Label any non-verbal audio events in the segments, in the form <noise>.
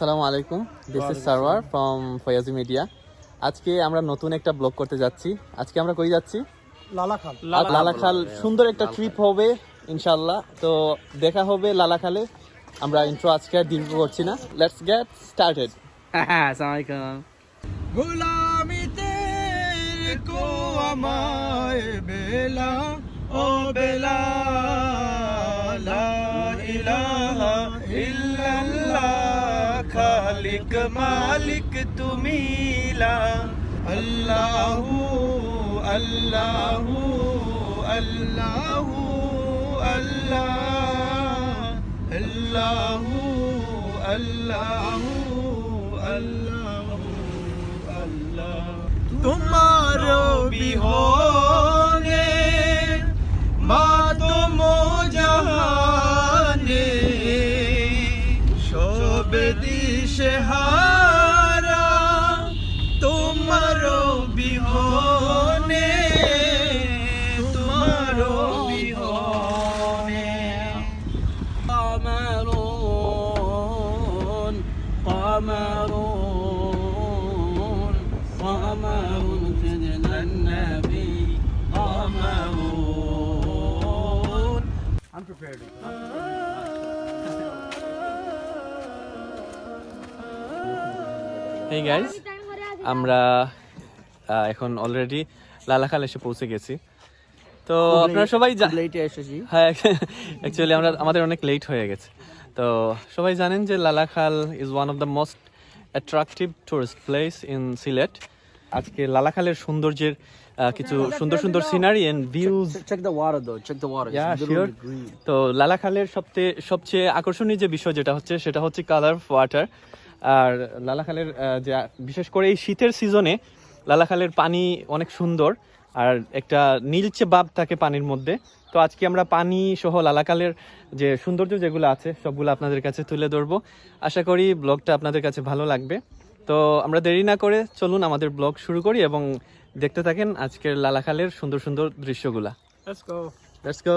আসসালামু আলাইকুম। This is Sarwar from Fayazi media আজকে আমরা নতুন একটা ব্লগ করতে যাচ্ছি। আজকে আমরা কই যাচ্ছি? লালাখাল। লালাখাল। সুন্দর একটা ট্রিপ হবে ইনশাল্লাহ তো দেখা হবে লালাখালে। আমরা ইন্ট্রো আজকে আর দীর্ঘ করছি না। লেটস গেট স্টার্টেড আসসালামাইকুম গুলামিতে কো আমায় বেলা ও বেলা। খালিক মালিক তুমি আল্লাহু আল্লাহু আল্লাহু আল্লাহ। আল্লাহু আল্লাহু আল্লাহু আল্লাহ। তোমার বিহনে prepared. হেই গাইস আমরা এখন অলরেডি লালাখাল এসে পৌঁছে গেছি। তো আপনারা সবাই লেটে এসেছি। হ্যাঁ <laughs> অ্যাকচুয়ালি আমরা আমাদের অনেক লেট হয়ে গেছে। তো সবাই জানেন যে Lalakhal is one of the most attractive tourist place in Sylhet. আজকে লালাখালের সৌন্দর্যের কিছু সুন্দর সুন্দর scenery and views though. Check the water. Yeah, It's literally তো লালাখালের সবচেয়ে সবচেয়ে আকর্ষণীয় যে বিষয় যেটা হচ্ছে সেটা হচ্ছে কালার অফ ওয়াটার আর লালাখালের যে বিশেষ করে এই শীতের সিজনে লালাখালের পানি অনেক সুন্দর। আর একটা নীলচে ভাব থাকে পানির মধ্যে। তো আজকে আমরা পানি সহ লালাকালের যে সৌন্দর্য যেগুলো আছে সবগুলো আপনাদের কাছে তুলে ধরবো। আশা করি ব্লগটা আপনাদের কাছে ভালো লাগবে। তো আমরা দেরি না করে চলুন আমাদের ব্লগ শুরু করি এবং দেখতে থাকেন আজকের লালাখালের সুন্দর সুন্দর দৃশ্যগুলা। Let's go. লেটস গো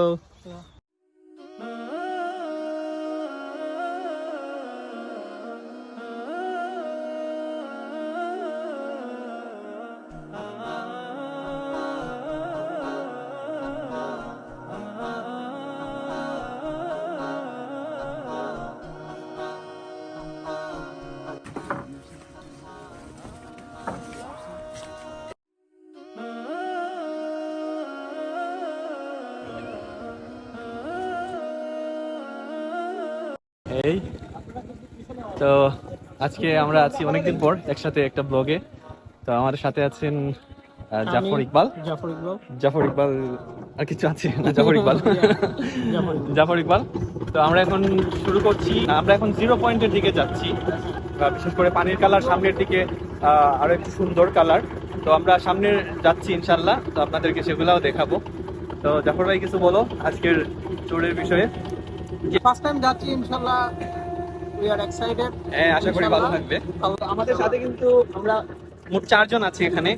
এই। তো আজকে আমরা আছি অনেকদিন পর একসাথে একটা ব্লগে। তো আমাদের সাথে আছেন জাফর ইকবাল। জাফর ইকবাল। জাফর ইকবাল আর কিছু আছে না <laughs> জাফর ইকবাল? জাফর ইকবাল। তো আমরা এখন শুরু করছি আমরা এখন জিরো পয়েন্টের দিকে যাচ্ছি। বিশেষ করে পানির কালার সামনের দিকে আরও একটু সুন্দর কালার। তো আমরা সামনে যাচ্ছি ইনশাল্লাহ তো আপনাদেরকে সেগুলাও দেখাবো। তো জাফর ভাই কিছু বলো আজকের ট্যুরের বিষয়ে। ফার্স্ট টাইম যাচ্ছি ইনশাআল্লাহ উই আর এক্সাইটেড হ্যাঁ আশা করি ভালো থাকবে। আমাদের সাথে কিন্তু আমরা মোট চারজন আছি এখানে।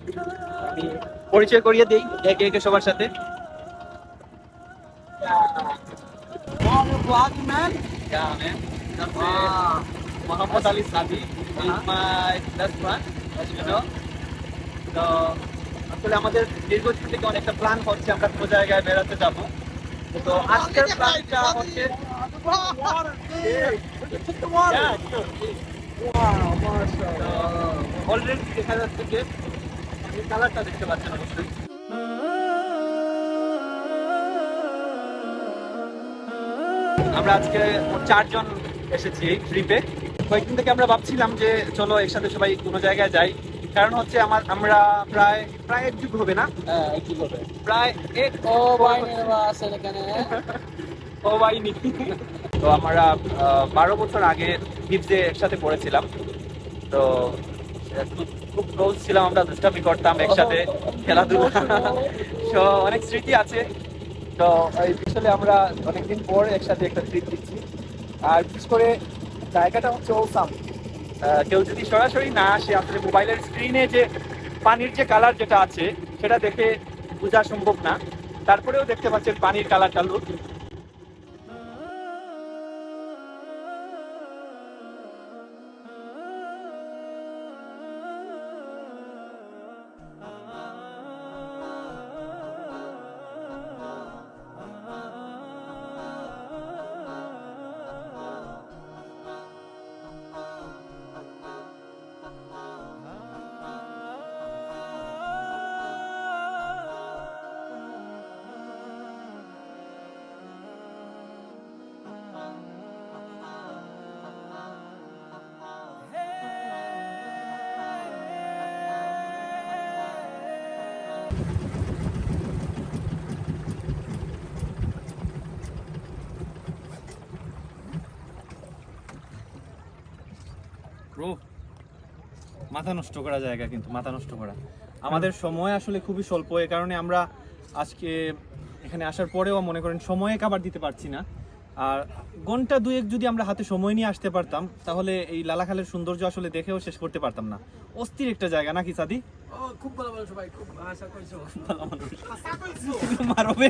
পরিচয় করিয়ে দিই একে একে সবার সাথে। Mohammad Ali Sadi my best friend তো আসলে আমাদের দীর্ঘদিন থেকে অনেকটা প্ল্যান হচ্ছে আমরা কোনো জায়গায় বেড়াতে যাব। তো আজকের প্ল্যানটা হচ্ছে অলরেডি দেখা যাচ্ছে যে কালারটা দেখতে পাচ্ছেন অবশ্যই আমরা আজকে চারজন এসেছি এই ট্রিপে কয়েকদিন থেকে আমরা ভাবছিলাম যে চলো একসাথে সবাই কোনো জায়গায় যাই। কারণ হচ্ছে আমার আমরা প্রায় প্রায় এক যুগ হবে না? প্রায় এক ও ভাই নেওয়া এখানে। <laughs> ও বাইনি তো আমরা বারো বছর আগে হিপসে একসাথে পড়েছিলাম। তো খুব- ক্লোজ ছিলাম আমরা, দুষ্টামি করতাম একসাথে, খেলাধুলা। তো অনেক স্মৃতি আছে। তো এই আসলে আমরা অনেকদিন পর একসাথে একটা ট্রিপ দিচ্ছি আর বিশেষ করে জায়গাটা হচ্ছে ওসাম কেউ যদি সরাসরি না আসে আসলে মোবাইলের স্ক্রিনে যে পানির যে কালার যেটা আছে, সেটা দেখে বোঝা সম্ভব না। তারপরেও দেখতে পাচ্ছেন পানির কালারটা লুক ব্রো মাথা নষ্ট করা জায়গা কিন্তু মাথা নষ্ট করা। আমাদের সময় আসলে খুবই স্বল্প এ কারণে আমরা আজকে এখানে আসার পরেও মনে করেন সময়ে কাবার দিতে পারছি না। আর ঘণ্টা দুয়েক যদি আমরা হাতে সময় নিয়ে আসতে পারতাম তাহলে এই লালাখালের সৌন্দর্য আসলে দেখেও শেষ করতে পারতাম না। অস্থির একটা জায়গা নাকি সাদি? খুব ভালো ভালো সবাই খুব আশা করছ। ভালো মানুষ। মারবে।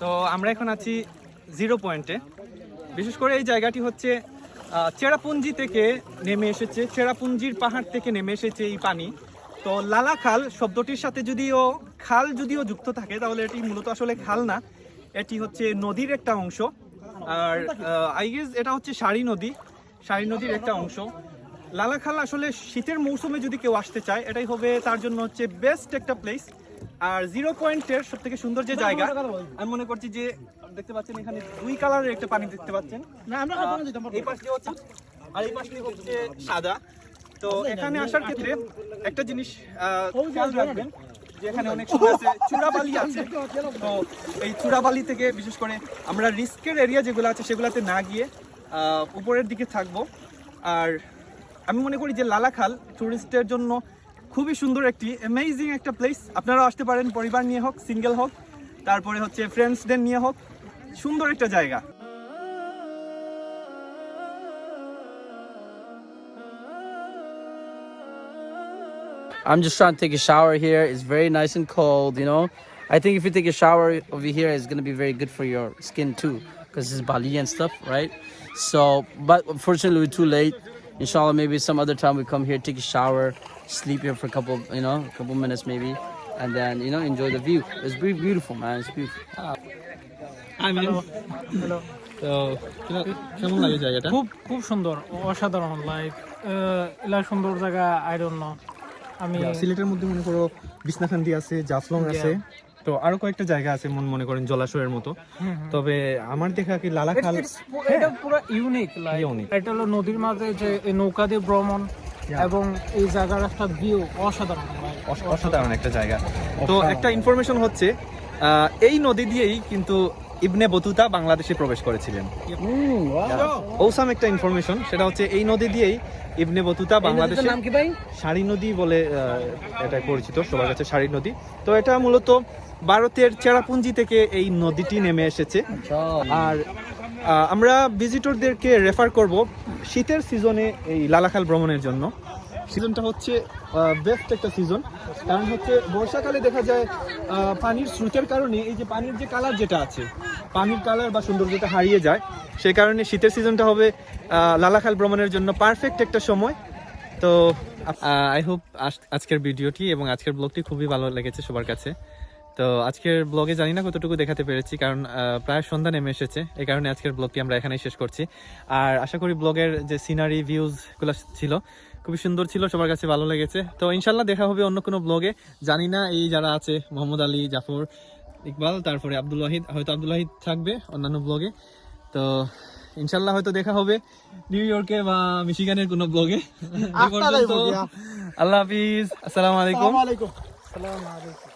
তো আমরা এখন আছি জিরো পয়েন্টে বিশেষ করে এই জায়গাটি হচ্ছে চেরাপুঞ্জি থেকে নেমে এসেছে, চেরাপুঞ্জির পাহাড় থেকে নেমে এসেছে এই পানি। তো লালা খাল শব্দটির সাথে যদিও খাল যদিও যুক্ত থাকে, তাহলে এটি মূলত আসলে খাল না। এটি হচ্ছে নদীর একটা অংশ। আর আই গেস এটা হচ্ছে সারি নদী। সারি নদীর একটা অংশ। লালাখাল আসলে শীতের মৌসুমে যদি কেউ আসতে চায়, এটাই হবে তার জন্য হচ্ছে বেস্ট একটা প্লেস আর জিরো পয়েন্টের সব থেকে সুন্দর যে জায়গা আমি মনে করছি যে দেখতে পাচ্ছেন এখানে দুই কালারের একটা পানি দেখতে পাচ্ছেন। এই পাশ দিয়ে হচ্ছে আর এই পাশ হচ্ছে সাদা। তো এখানে আসার ক্ষেত্রে একটা জিনিস খেয়াল রাখবেন যে এখানে অনেক সময় আছে চূড়াবালি আছে। তো এই চূড়াবালি থেকে বিশেষ করে আমরা রিস্কের এরিয়া যেগুলো আছে সেগুলোতে না গিয়ে আহ, উপরের দিকে থাকব। আর আমি মনে করি যে লালাখাল টুরিস্টের জন্য খুবই সুন্দর একটি অ্যামেজিং একটা প্লেস আপনারাও আসতে পারেন পরিবার নিয়ে হোক সিঙ্গেল হোক তারপরে হচ্ছে ফ্রেন্ডসদের নিয়ে হোক সুন্দর একটা জায়গা I'm just trying to take a shower here. It's very nice and cold, you know. I think if you take a shower over here, it's gonna be very good for your skin too, because it's Bali and stuff, right? So, but unfortunately, we're too late. Inshallah, maybe some other time we come here, take a shower, sleep here for a couple, you know, a couple minutes maybe, and then you know enjoy the view. It's beautiful, man. It's beautiful. আমি তো কেমন লাগে জায়গাটা? খুব খুব সুন্দর অসাধারণ like এলা সুন্দর জায়গা আই ডোন্ট নো আমি সিলেটের মধ্যে মনে করো বিছনাখান্দি আছে জাফলং আছে। তো আরও কয়েকটা জায়গা আছে মন মনে করেন জলাশয়ের মতো। তবে আমার দেখা কি লালাখাল এটা পুরো ইউনিক লাইক এটা হলো নদীর মাঝে যে নৌকা দিয়ে ভ্রমণ। এবং এই জায়গার একটা ভিউ অসাধারণ অসাধারণ একটা জায়গা। তো একটা ইনফরমেশন হচ্ছে আহ, এই নদী দিয়েই কিন্তু ইবনে বতুতা বাংলাদেশে প্রবেশ করেছিলেন। ওসাম একটা ইনফরমেশন সেটা হচ্ছে এই নদী দিয়েই ইবনে বতুতা বাংলাদেশে নাম কি ভাই? সারি নদী বলে আহ, এটা পরিচিত সবার কাছে সারি নদী। তো এটা মূলত ভারতের চেরাপুঞ্জি থেকে এই নদীটি নেমে এসেছে। আর আহ, আমরা ভিজিটরদেরকে রেফার করব শীতের সিজনে এই লালাখাল ভ্রমণের জন্য। সিজনটা হচ্ছে বেস্ট একটা সিজন কারণ হচ্ছে, বর্ষাকালে দেখা যায় পানির স্রোতের কারণে এই যে পানির যে কালার যেটা আছে, পানির কালার বা সৌন্দর্যটা হারিয়ে যায়, সেই কারণে শীতের সিজনটা হবে লালাখাল ভ্রমণের জন্য পারফেক্ট একটা সময়। তো আই হোপ আজকের ভিডিওটি এবং আজকের ব্লগটি খুবই ভালো লেগেছে সবার কাছে। তো আজকের ব্লগে জানি না কতটুকু দেখাতে পেরেছি কারণ প্রায় সন্ধ্যা নেমে এসেছে। এই কারণে আজকের ব্লগটি আমরা এখানেই শেষ করছি। আর আশা করি ব্লগের যে সিনারি ভিউজগুলো ছিল খুবই সুন্দর ছিল সবার কাছে ভালো লেগেছে। তো ইনশাল্লাহ দেখা হবে অন্য কোনো ব্লগে জানি না এই যারা আছে মোহাম্মদ আলী জাফর ইকবাল তারপরে আব্দুল ওয়াহিদ হয়তো আব্দুল ওয়াহিদ থাকবে অন্যান্য ব্লগে তো ইনশাল্লাহ হয়তো দেখা হবে নিউ ইয়র্কে বা মিশিগানের কোনো ব্লগে আল্লাহ হাফিজ আসসালামু আলাইকুম। আসসালামু আলাইকুম।